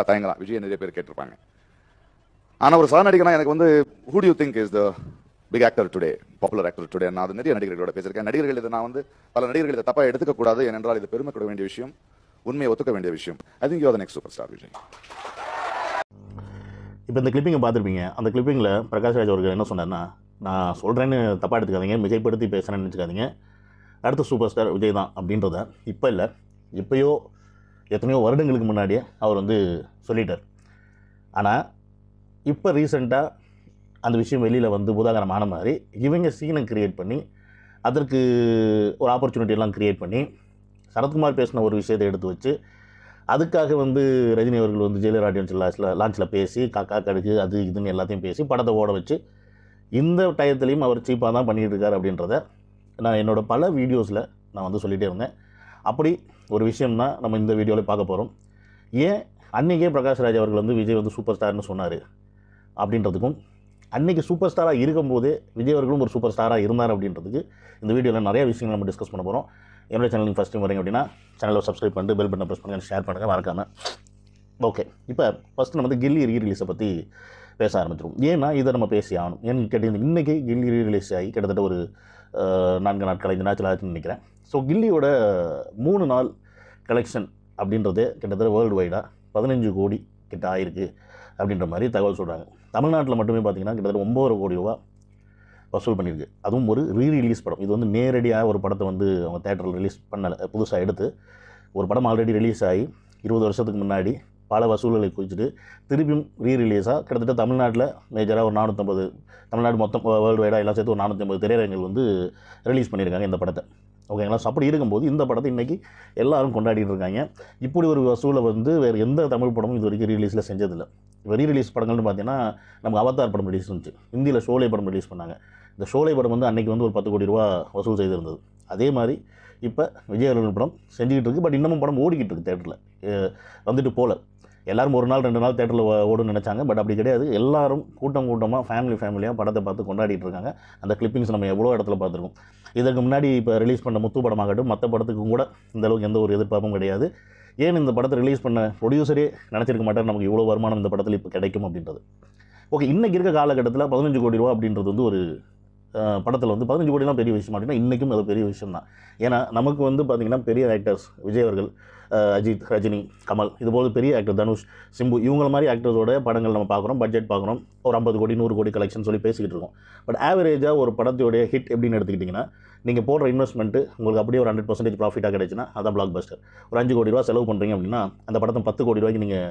தயங்கலாம் விஜய் நிறைய பேர் கேட்டிருப்பாங்க. ஆனா ஒரு சக நடிகனா எனக்கு வந்து who do you think is the big actor today popular actor today நான் அது நிறைய நடிகர்களோட பேசியிருக்கேன். நடிகர்கள் இதை நான் வந்து பல நடிகர்கள் இதை தப்பா எடுத்துக்க கூடாது ஏனென்றால் இது பெருமை கொள்ள வேண்டிய விஷயம் உண்மையை ஒத்துக்க வேண்டிய விஷயம். I think you next super star Vijay. இப்போ இந்த கிளிப்பிங்கை பார்த்துருப்பீங்க. அந்த கிளிப்பிங்கில் பிரகாஷ் ராஜ் அவர்கள் என்ன சொன்னார்னா நான் சொல்கிறேன்னு தப்பாக எடுத்துக்காதீங்க மிகைப்படுத்தி பேசுகிறேன்னு நினச்சிக்காதீங்க. அடுத்த சூப்பர் ஸ்டார் விஜய் தான். அப்படின்றத இப்போ இல்லை. இப்போயோ எத்தனையோ வருடங்களுக்கு முன்னாடியே அவர் வந்து சொல்லிட்டார். ஆனால் இப்போ ரீசெண்டாக அந்த விஷயம் வெளியில் வந்து பூதாகரமான மாதிரி இவங்க சீனை கிரியேட் பண்ணி அதற்கு ஒரு ஆப்பர்ச்சுனிட்டியெல்லாம் க்ரியேட் கிரியேட் பண்ணி சரத்குமார் பேசின ஒரு விஷயத்தை எடுத்து வச்சு அதுக்காக வந்து ரஜினி அவர்கள் வந்து ஜெயிலர் ஆடியன்ஸ் லாஸ்ட்டில் லான்ச்சில் பேசி காக்கா கடுகு அது இதுன்னு எல்லாத்தையும் பேசி படத்தை ஓட வச்சு இந்த டயத்துலேயும் அவர் சீப்பாக தான் பண்ணிகிட்டு இருக்கார் அப்படின்றத நான் என்னோடய பல வீடியோஸில் நான் வந்து சொல்லிகிட்டே இருந்தேன். அப்படி ஒரு விஷயம் தான் நம்ம இந்த வீடியோவில் பார்க்க போகிறோம் ஏன் அன்றைக்கே பிரகாஷ்ராஜ் அவர்கள் வந்து விஜய் வந்து சூப்பர் ஸ்டார்னு சொன்னார்? அப்படின்றதுக்கும் அன்றைக்கி சூப்பர் ஸ்டாராக இருக்கும்போதே விஜய் அவர்களும் ஒரு சூப்பர் ஸ்டாராக இருந்தார் அப்படின்றதுக்கு இந்த வீடியோவில் நிறைய விஷயங்கள் நம்ம டிஸ்கஸ் பண்ண போகிறோம் என்னோட சேனலுக்கு ஃபஸ்ட் டைம் வரீங்க அப்படின்னா சேனலை சப்ஸ்கிரைப் பண்ணிட்டு பெல் பட்டனை ப்ரெஸ் பண்ணுங்கள் ஷேர் பண்ணுங்கள் மறக்காமல் ஓகே இப்போ ஃபஸ்ட்டு நம்ம வந்து கில்லி ரீ ரிலீஸை பற்றி பேச ஆரம்பிச்சிடும் ஏன்னா இதை நம்ம பேசி ஆகணும். ஏன்னு கேட்டீங்கன்னா இன்றைக்கி கில்லி ரீ ரிலீஸ் ஆகி கிட்டத்தட்ட ஒரு நான்கு நாட்கள் ஐந்து நாட்கள் ஆச்சுன்னு நினைக்கிறேன். ஸோ கில்லியோட மூணு நாள் கலெக்ஷன் அப்படின்றது கிட்டத்தட்ட வேர்ல்டு வைடாக பதினஞ்சு கோடி கிட்ட ஆயிருக்கு அப்படின்ற மாதிரி தகவல் சொல்கிறாங்க தமிழ்நாட்டில் மட்டுமே பார்த்தீங்கன்னா கிட்டத்தட்ட ஒம்பது கோடி ரூபா வசூல் பண்ணியிருக்கு. அதுவும் ஒரு ரீ ரிலீஸ் படம். இது வந்து நேரடியாக ஒரு படத்தை வந்து அவங்க தேட்டரில் ரிலீஸ் பண்ணலை. புதுசாக எடுத்து ஒரு படம் ஆல்ரெடி ரிலீஸ் ஆகி இருபது வருஷத்துக்கு முன்னாடி பல வசூல்களை குறிச்சிட்டு திருப்பியும் ரீ ரிலீஸாக கிட்டத்தட்ட தமிழ்நாட்டில் மேஜராக ஒரு நானூற்றம்பது தமிழ்நாடு மொத்தம் வேர்ல்டு வைடாக எல்லாம் சேர்த்து ஒரு நானூற்றம்பது திரையரங்குகள் வந்து ரிலீஸ் பண்ணியிருக்காங்க இந்த படத்தை. ஓகேங்களா ஸோ அப்படி இருக்கும்போது இந்த படத்தை இன்றைக்கி எல்லாரும் கொண்டாடிட்டு இருக்காங்க இப்படி ஒரு வசூலை வந்து வேறு எந்த தமிழ் படமும் இது வரைக்கும் ரிலீஸில் செஞ்சதில்லை. இப்போ ரீ ரிலீஸ் படங்கள்னு பார்த்தீங்கன்னா நமக்கு அவதார் படம் ரிலீஸ் இருந்துச்சு. ஹிந்தியில் ஷோலை படம் ரிலீஸ் பண்ணாங்க. இந்த ஷோலை படம் வந்து அன்றைக்கி வந்து ஒரு பத்து கோடி ரூபா வசூல் செய்திருந்தது. அதே மாதிரி இப்போ விஜய் படம் செஞ்சுக்கிட்டு இருக்குது பட் இன்னமும் படம் ஓடிக்கிட்டு இருக்குது தேட்டரில் வந்துட்டு போகல எல்லாரும் ஒரு நாள் ரெண்டு நாள் தேட்டரில் ஓடுன்னு நினச்சாங்க. பட் அப்படி கிடையாது. எல்லாரும் கூட்டம் கூட்டமாக ஃபேமிலி ஃபேமிலியாக படத்தை பார்த்து கொண்டாடிட்டு இருக்காங்க. அந்த கிளிப்பிங்ஸ் நம்ம எவ்வளோ இடத்துல பார்த்துருக்கோம். இதற்கு முன்னாடி இப்போ ரிலீஸ் பண்ண முத்து படமாகட்டும் மற்ற படத்துக்கும் கூட இந்தளவுக்கு எந்த ஒரு எதிர்பார்ப்பும் கிடையாது. ஏன் இந்த படத்தை ரிலீஸ் பண்ண ப்ரொடியூசரே நினச்சிருக்க மாட்டார்? நமக்கு இவ்வளோ வருமானம் இந்த படத்தில் இப்போ கிடைக்கும் அப்படின்றது. ஓகே இன்றைக்கி இருக்க காலகட்டத்தில் பதினஞ்சு கோடி ரூபா அப்படின்றது வந்து ஒரு படத்தில் வந்து பதினஞ்சு கோடிலாம் பெரிய விஷயம் அப்படின்னா இன்றைக்கும் அது பெரிய விஷயம் தான் ஏன்னா நமக்கு வந்து பார்த்திங்கன்னா பெரிய ஆக்டர்ஸ் விஜய் அவர்கள் அஜித் ரஜினி கமல் இதுபோல் பெரிய ஆக்டர் தனுஷ் சிம்பு இவங்கள மாதிரி ஆக்டர்ஸோட படங்கள் நம்ம பார்க்குறோம் பட்ஜெட் பார்க்குறோம் ஒரு ஐம்பது கோடி நூறு கோடி கலெக்ஷன் சொல்லி பேசிக்கிட்டு இருக்கோம். பட் ஆவரேஜாக ஒரு படத்தோடைய ஹிட் எப்படின்னு எடுத்துக்கிட்டிங்கன்னா நீங்கள் போடுற இன்வெஸ்ட்மெண்ட்டு உங்களுக்கு அப்படியே ஒரு ஹண்ட்ரட் பர்சன்டேஜ் ப்ராஃபிட்டாக கிடைச்சுன்னா அதான் பிளாக் பஸ்டர் ஒரு அஞ்சு கோடி ரூபா செலவு பண்ணுறீங்க அப்படின்னா அந்த படத்தை பத்து கோடி ரூபாய்க்கு நீங்கள்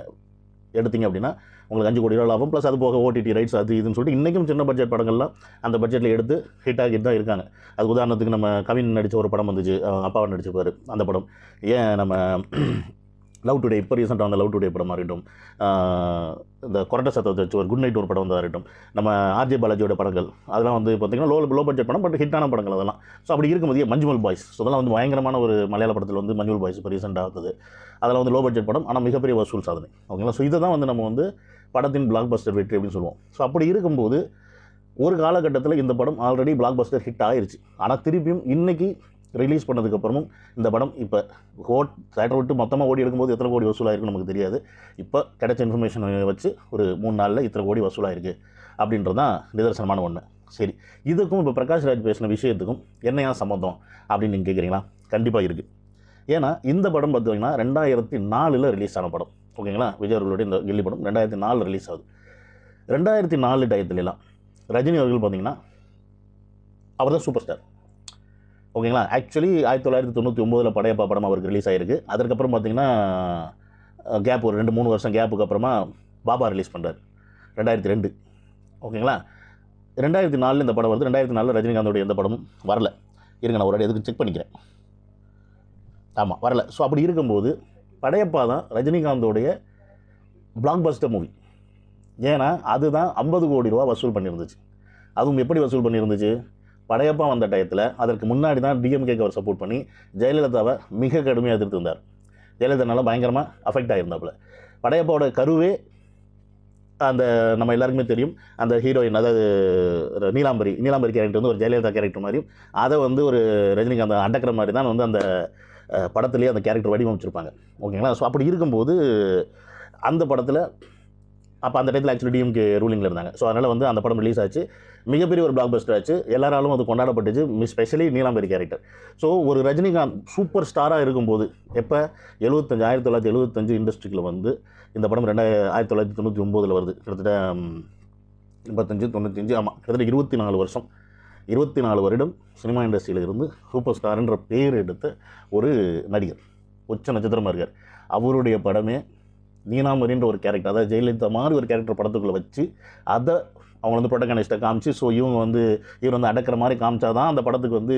எடுத்தீங்க அப்படின்னா உங்களுக்கு அஞ்சு கோடி ரூபா லாபம். ப்ளஸ் அது போக ஓடிடி ரைட்ஸ் அது இதுன்னு சொல்லிட்டு இன்றைக்கும் சின்ன பட்ஜெட் படங்கள்லாம் அந்த பட்ஜெட்டில் எடுத்து ஹிட் ஆகிட்டு தான் இருக்காங்க. அது உதாரணத்துக்கு நம்ம கவின் நடித்த ஒரு படம் வந்துச்சு. அவங்க அப்பாவை நடிச்சிருப்பார் அந்த படம். ஏன் நம்ம லவ் டுடே இப்போ ரீசெண்டாக வந்த லவ் டுடே படமாக இருக்கட்டும் இந்த கொரட்ட சத்தத்தை வச்சு ஒரு குட் நைட் ஒரு படம் வந்ததாக இருக்கட்டும் நம்ம ஆர்ஜே பாலாஜியோட படங்கள் அதெல்லாம் வந்து பார்த்திங்கன்னா லோ லோ பட்ஜெட் படம் பட் ஹிட்டான படங்கள் அதெல்லாம். ஸோ அப்படி இருக்கும்போது மஞ்சுமல் பாய்ஸ்? ஸோ அதெல்லாம் வந்து பயங்கரமான ஒரு மலையாள படத்தில் வந்து மஞ்சுமல் பாய்ஸ் இப்போ ரீசெண்டாக அதெல்லாம் வந்து லோ பட்ஜெட் படம் ஆனால் மிகப்பெரிய வசூல் சாதனை. ஓகேங்களா ஸோ இதை தான் வந்து நம்ம வந்து படத்தின் பிளாக் பஸ்டர் வெற்றி அப்படின்னு சொல்லுவோம். ஸோ அப்படி இருக்கும்போது ஒரு காலகட்டத்தில் இந்த படம் ஆல்ரெடி பிளாக் பஸ்டர் ஹிட் ஆயிடுச்சு ஆனால் திருப்பியும் இன்றைக்கி ரிலீஸ் பண்ணதுக்கப்புறமும் இந்த படம் இப்போ ஹோட் தேட்டர் விட்டு மொத்தமாக ஓடி எடுக்கும்போது எத்தனை கோடி வசூலாயிருக்குன்னு நமக்கு தெரியாது. இப்போ கிடைச்ச இன்ஃபர்மேஷன் வச்சு ஒரு மூணு நாளில் இத்தனை கோடி வசூலாயிருக்கு அப்படின்றது தான் நிதர்சனமான ஒன்று சரி இதுக்கும் இப்போ பிரகாஷ் ராஜ் பேசின விஷயத்துக்கும் என்னையா சம்மந்தம் அப்படின்னு நீங்கள் கேட்குறீங்களா கண்டிப்பாக இருக்குது ஏன்னா இந்த படம் பார்த்தீங்கன்னா ரெண்டாயிரத்தி நாலில் ரிலீஸ் ஆன படம். ஓகேங்களா? விஜய் அவர்களுடைய இந்த கில்லி படம் ரெண்டாயிரத்தி நாலில் ரிலீஸ் ஆகுது. ரெண்டாயிரத்தி நாலு டயத்துலலாம் ரஜினி அவர்கள் பார்த்தீங்கன்னா அவர் தான் சூப்பர் ஸ்டார் ஓகேங்களா? ஆக்சுவலி ஆயிரத்தி தொள்ளாயிரத்தி தொண்ணூற்றி ஒம்போதில் படையப்பா படம் அவருக்கு ரிலீஸ் ஆகிருக்கு அதுக்கப்புறம் பார்த்தீங்கன்னா கேப் ஒரு ரெண்டு மூணு வருஷம் கேப்புக்கு அப்புறமா பாபா ரிலீஸ் பண்ணுறாரு ரெண்டாயிரத்தி ரெண்டு. ஓகேங்களா? ரெண்டாயிரத்தி நாலில் இந்த படம் வருது. ரெண்டாயிரத்தி நாலில் ரஜினிகாந்தோடைய எந்த படமும் வரல. இருங்க நான் ஒரு வாட்டி எதுக்கு செக் பண்ணிக்கிறேன். ஆமாம் வரல. ஸோ அப்படி இருக்கும்போது படையப்பா தான் ரஜினிகாந்தோடைய பிளாக் பஸ்டர் மூவி ஏன்னா அதுதான் ஐம்பது கோடி ரூபா வசூல் பண்ணியிருந்துச்சு. அதுவும் எப்படி வசூல் பண்ணியிருந்துச்சு? படையப்பா வந்த டயத்தில் அதற்கு முன்னாடி தான் டிஎம்கேக்கு அவர் சப்போர்ட் பண்ணி ஜெயலலிதாவை மிக கடுமையாக எதிர்த்திருந்தார் ஜெயலலிதானால பயங்கரமாக அஃபெக்ட் ஆகியிருந்தாப்புல படையப்பாவோட கருவே அந்த நம்ம எல்லாருக்குமே தெரியும். அந்த ஹீரோயின் அதாவது நீலாம்பரி நீலாம்பரி கேரக்டர் வந்து ஒரு ஜெயலலிதா கேரக்டர் மாதிரியும் அதை வந்து ஒரு ரஜினிகாந்த் அடக்கிற மாதிரி தான் வந்து அந்த படத்துலேயே அந்த கேரக்டர் வடிவமைச்சிருப்பாங்க. ஓகேங்களா? ஸோ அப்படி இருக்கும்போது அந்த படத்தில் அப்போ அந்த டயத்தில் ஆக்சுவலி டிஎம்கே ரூலிங்கில் இருந்தாங்க. ஸோ அதனால் வந்து அந்த படம் ரிலீஸ் ஆச்சு. மிகப்பெரிய ஒரு பிளாக் பஸ்டர் ஆச்சு. எல்லாராலும் அது கொண்டாடப்பட்டுச்சு. ஸ்பெஷலி நீலாம்பரி கேரக்டர் ஸோ ஒரு ரஜினிகாந்த் சூப்பர் ஸ்டாராக இருக்கும்போது எப்போ? எழுபத்தஞ்சு ஆயிரத்தி தொள்ளாயிரத்தி எழுபத்தஞ்சு இண்டஸ்ட்ரியில் வந்து இந்த படம் ரெண்டாயிரம் ஆயிரத்தி தொள்ளாயிரத்தி தொண்ணூற்றி ஒம்போதில் வருது. கிட்டத்தட்ட ம், எண்பத்தஞ்சு தொண்ணூத்தஞ்சு ஆமாம் கிட்டத்தட்ட இருபத்தி நாலு வருஷம். இருபத்தி நாலு வருடம் சினிமா இண்டஸ்ட்ரியில் இருந்து சூப்பர் ஸ்டார்ன்ற பேர் எடுத்த ஒரு நடிகர். உச்ச நட்சத்திரமாக இருக்கார். அவருடைய படமே நீனாமரின்ற ஒரு கேரக்டர் அதாவது ஜெயலலிதா மாதிரி ஒரு கேரக்டர் படத்துக்குள்ளே வச்சு அதை அவங்க வந்து ப்ரொட்டகனிஸ்ட்டை காமிச்சு ஸோ இவங்க வந்து இவர் வந்து அடக்கிற மாதிரி காமிச்சா தான் அந்த படத்துக்கு வந்து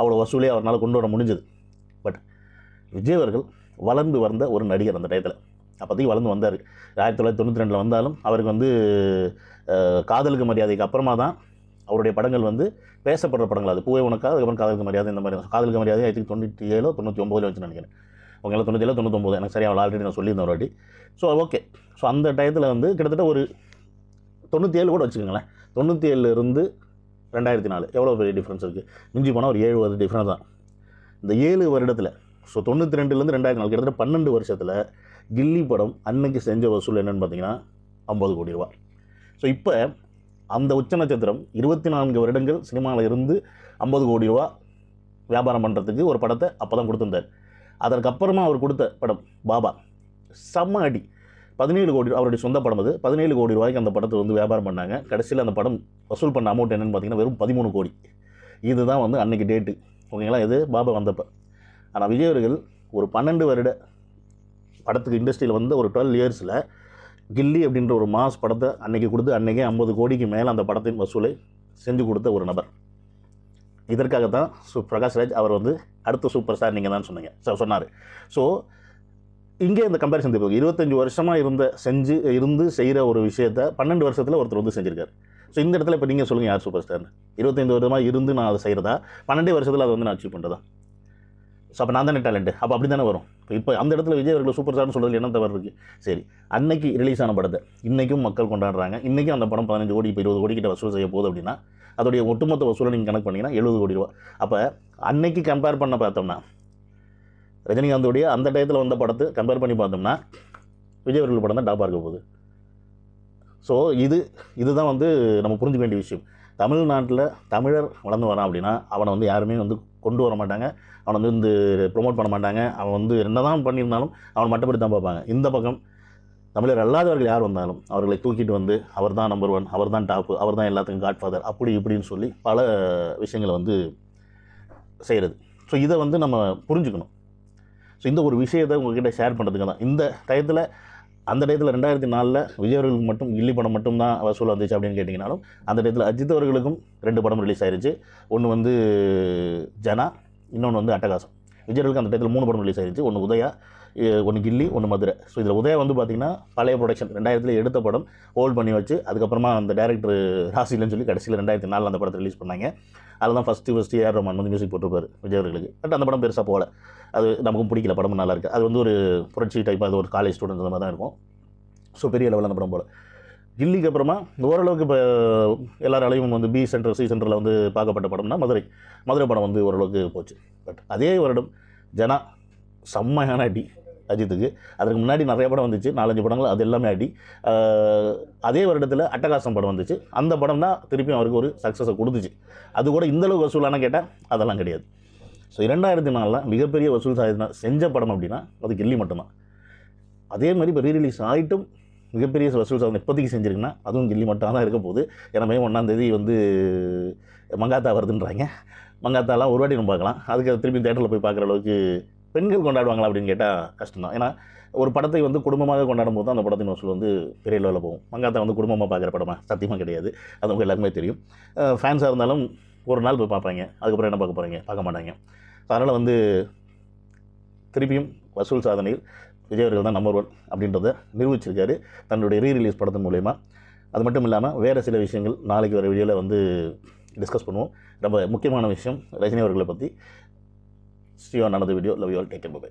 அவ்வளோ வசூலே அவரால் கொண்டு வர முடிஞ்சது. பட் விஜய் அவர்கள் வளர்ந்து வந்த ஒரு நடிகர் அந்த டயத்தில். அப்போதைக்கு வளர்ந்து வந்தார். ஆயிரத்தி தொள்ளாயிரத்தி தொண்ணூற்றி ரெண்டில் வந்தாலும் அவருக்கு வந்து காதலுக்கு மரியாதைக்கு அப்புறமா தான் அவருடைய படங்கள் வந்து பேசப்படுற படங்கள். அது பூவை உனக்கா அதுக்கப்புறம் காதலுக்கு மரியாதை இந்த மாதிரி காதலுக்கு மரியாதை ஆயிரத்தி தொண்ணூற்றி ஏழோ தொண்ணூற்றி ஒம்பதுல வச்சு நினைக்கிறேன். ஓகேங்களா? தொண்ணூற்றி தொண்ணூத்தொம்பது. எனக்கு சரியாக ஆல்ரெடி நான் சொல்லியிருந்தேன் ஒரு வாட்டி. ஸோ ஓகே ஸோ அந்த டயத்தில் வந்து கிட்டத்தட்ட ஒரு தொண்ணூற்றி ஏழு கூட வச்சுக்கோங்களேன். தொண்ணூற்றி ஏழுலேருந்து ரெண்டாயிரத்தி நாலு எவ்வளோ பெரிய டிஃப்ரென்ஸ் இருக்குது மிஞ்சி போனால் ஒரு ஏழு வருட டிஃப்ரென்ஸ் தான். இந்த ஏழு வருடத்தில் ஸோ தொண்ணூற்றி ரெண்டுலேருந்து ரெண்டாயிரத்தி நாலு கிட்டத்தட்ட பன்னெண்டு வருஷத்தில் கில்லி படம் அன்னைக்கு செஞ்ச வசூல் என்னன்னு பார்த்தீங்கன்னா ஐம்பது கோடி ரூபா. ஸோ இப்போ அந்த உச்ச நட்சத்திரம் இருபத்தி நான்கு வருடங்கள் சினிமாவில் இருந்து ஐம்பது கோடி ரூபா வியாபாரம் பண்ணுறதுக்கு ஒரு படத்தை அப்போ தான் கொடுத்துருந்தார். அதற்கப்புறமா அவர் கொடுத்த படம் பாபா. செம்ம அடி. பதினேழு கோடி அவருடைய சொந்த படம் அது. பதினேழு கோடி ரூபாய்க்கு அந்த படத்தை வந்து வியாபாரம் பண்ணாங்க. கடைசியில் அந்த படம் வசூல் பண்ண அமௌண்ட் என்னன்னு பார்த்தீங்கன்னா வெறும் பதிமூணு கோடி. இதுதான் வந்து அன்றைக்கி டேட்டு ஓகேங்களா? இது பாபா வந்தப்போ. ஆனால் விஜய் அவர்கள் ஒரு பன்னெண்டு வருட படத்துக்கு இண்டஸ்ட்ரியில் வந்து ஒரு டுவெல் இயர்ஸில் கில்லி அப்படின்ற ஒரு மாஸ் படத்தை அன்றைக்கி கொடுத்து அன்றைக்கே ஐம்பது கோடிக்கு மேலே அந்த படத்தின் வசூலை செஞ்சு கொடுத்த ஒரு நபர். இதற்காக தான் சு பிரகாஷ்ராஜ் அவர் வந்து அடுத்த சூப்பர் ஸ்டார் நீங்கள் தான் சொன்னீங்க. ஸோ சொன்னார். ஸோ இங்கே இந்த கம்பேரிசன் தெரியும் இருபத்தஞ்சி வருஷமாக இருந்த செஞ்சு இருந்து செய்கிற ஒரு விஷயத்த பன்னெண்டு வருஷத்தில் ஒருத்தர் வந்து செஞ்சுருக்காரு. ஸோ இந்த இடத்துல இப்போ நீங்கள் சொல்லுங்கள் யார் சூப்பர் ஸ்டார்னு இருபத்தைந்து வருஷமாக இருந்து நான் அதை செய்கிறதா பன்னெண்டே வருஷத்தில் அதை வந்து நான் அச்சீவ் பண்ணுறதா ஸோ அப்போ நான் தானே டேலண்ட்டு அப்போ அப்படி தானே வரும்? இப்போ இப்போ அந்த இடத்துல விஜய் அவர்கள் சூப்பர் ஸ்டார்னு சொல்கிறதுல என்ன தவறு இருக்குது சரி அன்னைக்கு ரிலீஸ் ஆன படத்தை இன்றைக்கும் மக்கள் கொண்டாடுறாங்க. இன்றைக்கும் அந்த படம் பதினஞ்சு கோடி இப்போ இருபது கோடி கிட்ட வசூல் செய்ய போகுது அப்படின்னா அதோடைய ஒட்டுமொத்த வசூலை நீங்கள் கணக்கு பண்ணிங்கன்னா எழுபது கோடி ரூபா. அப்போ அன்னைக்கு கம்பேர் பண்ண பார்த்தோம்னா ரஜினிகாந்தோடைய அந்த டயத்தில் வந்த படத்தை கம்பேர் பண்ணி பார்த்தோம்னா விஜய் அவர்கள் படம் தான் டாப்பாக இருக்க போகுது. ஸோ இது இதுதான் வந்து நம்ம புரிஞ்சுக்க வேண்டிய விஷயம். தமிழ்நாட்டில் தமிழர் வளர்ந்து வரான் அப்படின்னா அவனை வந்து யாருமே வந்து கொண்டு வர மாட்டாங்க. அவனை வந்து இந்த ப்ரொமோட் பண்ண மாட்டாங்க. அவன் வந்து என்ன தான் பண்ணியிருந்தாலும் அவன் மட்டுப்படி தான் பார்ப்பாங்க. இந்த பக்கம் தமிழர் அல்லாதவர்கள் யார் வந்தாலும் அவர்களை தூக்கிட்டு வந்து அவர் தான் நம்பர் ஒன் அவர் தான் டாப்பு அவர் தான் எல்லாத்துக்கும் காட்ஃபாதர் அப்படி இப்படின்னு சொல்லி பல விஷயங்களை வந்து செய்கிறது ஸோ இதை வந்து நம்ம புரிஞ்சுக்கணும். ஸோ இந்த ஒரு விஷயத்தை உங்ககிட்ட ஷேர் பண்ணுறதுக்கு தான். இந்த டயத்தில் அந்த டயத்தில் ரெண்டாயிரத்தி நாலில் விஜய் அவர்களுக்கு மட்டும் கில்லி படம் மட்டும் தான் வசூல் வந்துச்சு அப்படின்னு கேட்டிங்கனாலும் அந்த டயத்தில் அஜித் அவர்களுக்கும் ரெண்டு படம் ரிலீஸ் ஆயிருச்சு. ஒன்று வந்து ஜனா இன்னொன்று வந்து அட்டகாசம். விஜய் அவர்களுக்கு அந்த டயத்தில் மூணு படம் ரிலீஸ் ஆயிருச்சு. ஒன்று உதயா ஒன்று கில்லி ஒன்று மதுரை. ஸோ இதில் உதயா வந்து பார்த்திங்கன்னா பழைய ப்ரொடக்ஷன் ரெண்டாயிரத்தில் எடுத்த படம் ஹோல்ட் பண்ணி வச்சு அதுக்கப்புறமா அந்த டேரக்டர் ராசிலன்னு சொல்லி கடைசியில் ரெண்டாயிரத்தி நாலில் அந்த படத்தை ரிலீஸ் பண்ணாங்க. அதில் தான் ஃபஸ்ட்டு ஃபஸ்ட்டு ஏஆர் ரஹ்மான் வந்து மியூசிக் போட்டிருப்பார் விஜய் அவர்களுக்கு பட் அந்த படம் பெருசாக போகல. அது நமக்கும் பிடிக்கல படம் நல்லா இருக்குது அது வந்து ஒரு புரட்சி டைப்பாக அது ஒரு காலேஜ் ஸ்டூடெண்ட் அந்த மாதிரி தான் இருக்கும். ஸோ பெரிய லெவலில் அந்த படம் போல. கில்லிக்கு அப்புறமா ஓரளவுக்கு இப்போ எல்லாராலையும் வந்து பி சென்டர் சி சென்டரில் வந்து பார்க்கப்பட்ட படம்னா மதுரை. மதுரை படம் வந்து ஓரளவுக்கு போச்சு. பட் அதே வருடம் ஜனா செம்மையான அடி அஜித்துக்கு. அதுக்கு முன்னாடி நிறைய படம் வந்துச்சு. நாலஞ்சு படங்கள் அது எல்லாமே அடி. அதே வருடத்தில் அட்டகாசம் படம் வந்துச்சு. அந்த படம் தான் திருப்பியும் அவருக்கு ஒரு சக்ஸஸை கொடுத்துச்சு. அது கூட இந்தளவுக்கு வசூலான கேட்டால் அதெல்லாம் கிடையாது. ஸோ இரண்டாயிரத்தி நாலில் மிகப்பெரிய வசூல் சாதினா செஞ்ச படம் அப்படின்னா அது கில்லி மட்டும்தான் அதே மாதிரி இப்போ ரீரிலீஸ் ஆகிட்டும் மிகப்பெரிய வசூல் சாதனை இப்போதைக்கு செஞ்சுருக்குன்னா அதுவும் கில்லி மட்டும் தான் இருக்க போகுது. ஏன்னா மே ஒன்றாந்தேதி வந்து மங்காத்தா வருதுன்றாங்க. மங்காத்தாலாம் ஒரு வாட்டி நம்ம பார்க்கலாம். அதுக்கு அது திருப்பி தேட்டரில் போய் பார்க்குற அளவுக்கு பெண்கள் கொண்டாடுவாங்களா அப்படின்னு கேட்டால் கஷ்டம் தான் ஏன்னா ஒரு படத்தை வந்து குடும்பமாக கொண்டாடும் போது தான் அந்த படத்தின் வசூல் வந்து பெரிய லெவலில் போகும். மங்காத்தா வந்து குடும்பமாக பார்க்குற படமா? சத்தியமாக கிடையாது. அது அவங்க எல்லாருக்குமே தெரியும். ஃபேன்ஸாக இருந்தாலும் ஒரு நாள் போய் பார்ப்பாங்க அதுக்கப்புறம் என்ன பார்க்க போகிறீங்க பார்க்க மாட்டாங்க. அதனால் வந்து திருப்பியும் வசூல் சாதனையில் விஜய் அவர்கள் தான் நம்பர் ஒன் அப்படின்றத நிரூபிச்சிருக்காரு. தன்னுடைய ரீ ரிலீஸ் படத்தின் மூலயமா. அது மட்டும் இல்லாமல் வேறு சில விஷயங்கள் நாளைக்கு வர வீடியோவில் வந்து டிஸ்கஸ் பண்ணுவோம். ரொம்ப முக்கியமான விஷயம் ரஜினி அவர்களை பற்றி ஸ்ரீவா நடந்த video love you all take bye